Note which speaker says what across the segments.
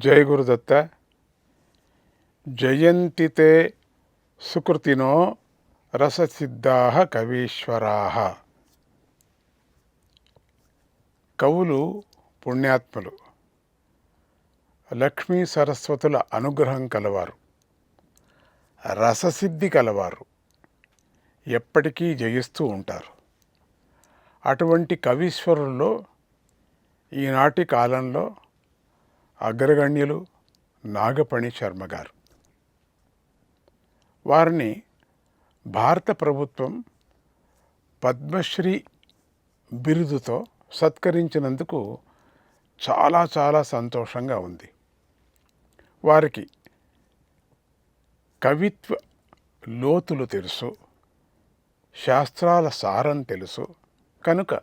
Speaker 1: జయ గురుదత్త జయంతితే సుకృతినో రససిద్ధా కవీశ్వరా కవులు పుణ్యాత్ములు లక్ష్మీ సరస్వతుల అనుగ్రహం కలవారు రససిద్ధి కలవారు ఎప్పటికీ జయిస్తూ ఉంటారు అటువంటి కవీశ్వరుల్లో ఈనాటి కాలంలో అగ్రగణ్యులు నాగపణి శర్మ గారు. వారిని భారత ప్రభుత్వం పద్మశ్రీ బిరుదుతో సత్కరించినందుకు చాలా చాలా సంతోషంగా ఉంది. వారికి కవిత్వ లోతులు తెలుసు శాస్త్రాల సారం తెలుసు. కనుక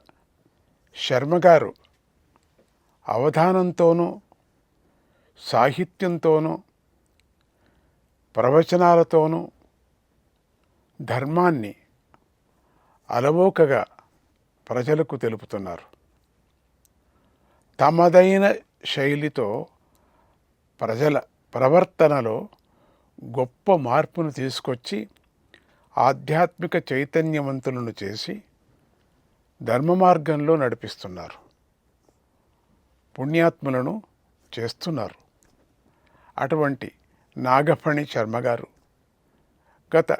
Speaker 1: శర్మగారు అవధానంతోనూ సాహిత్యంతోనూ ప్రవచనాలతోనూ ధర్మాన్ని అలవోకగా ప్రజలకు తెలుపుతున్నారు. తమదైన శైలితో ప్రజల ప్రవర్తనలో గొప్ప మార్పును తీసుకొచ్చి ఆధ్యాత్మిక చైతన్యవంతులను చేసి ధర్మ మార్గంలో నడిపిస్తున్నారు. పుణ్యాత్ములను చేస్తున్నారు. అటువంటి నాగఫణి శర్మ గారు. గత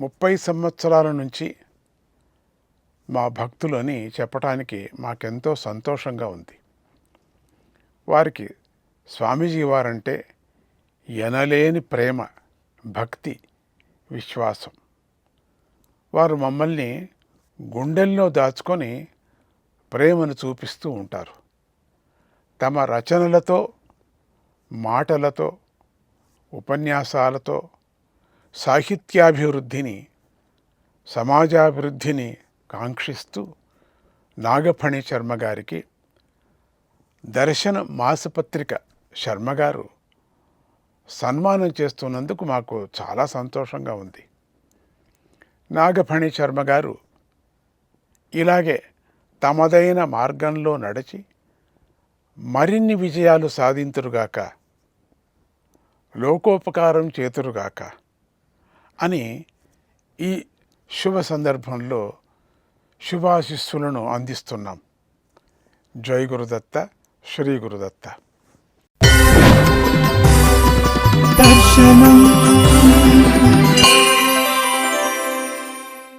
Speaker 1: ముప్పై సంవత్సరాల నుంచి మా భక్తులని చెప్పటానికి మాకెంతో సంతోషంగా ఉంది. వారికి స్వామీజీ వారంటే ఎనలేని ప్రేమ భక్తి విశ్వాసం. వారు మమ్మల్ని గుండెల్లో దాచుకొని ప్రేమను చూపిస్తూ ఉంటారు. తమ రచనలతో మాటలతో ఉపన్యాసాలతో సాహిత్యాభివృద్ధిని సమాజాభివృద్ధిని కాంక్షిస్తూ నాగఫణి శర్మ గారికి దర్శన మాసపత్రిక శర్మగారు సన్మానం చేస్తున్నందుకు మాకు చాలా సంతోషంగా ఉంది. నాగఫణి శర్మ గారు ఇలాగే తమదైన మార్గంలో నడిచి మరిన్ని విజయాలు సాధింతురుగాక. లోకోపకారం చేతురుగాక అని ఈ శుభ సందర్భంలో శుభాశిస్సులను అందిస్తున్నాం. జై గురుదత్త శ్రీ గురుదత్త.
Speaker 2: దర్శనం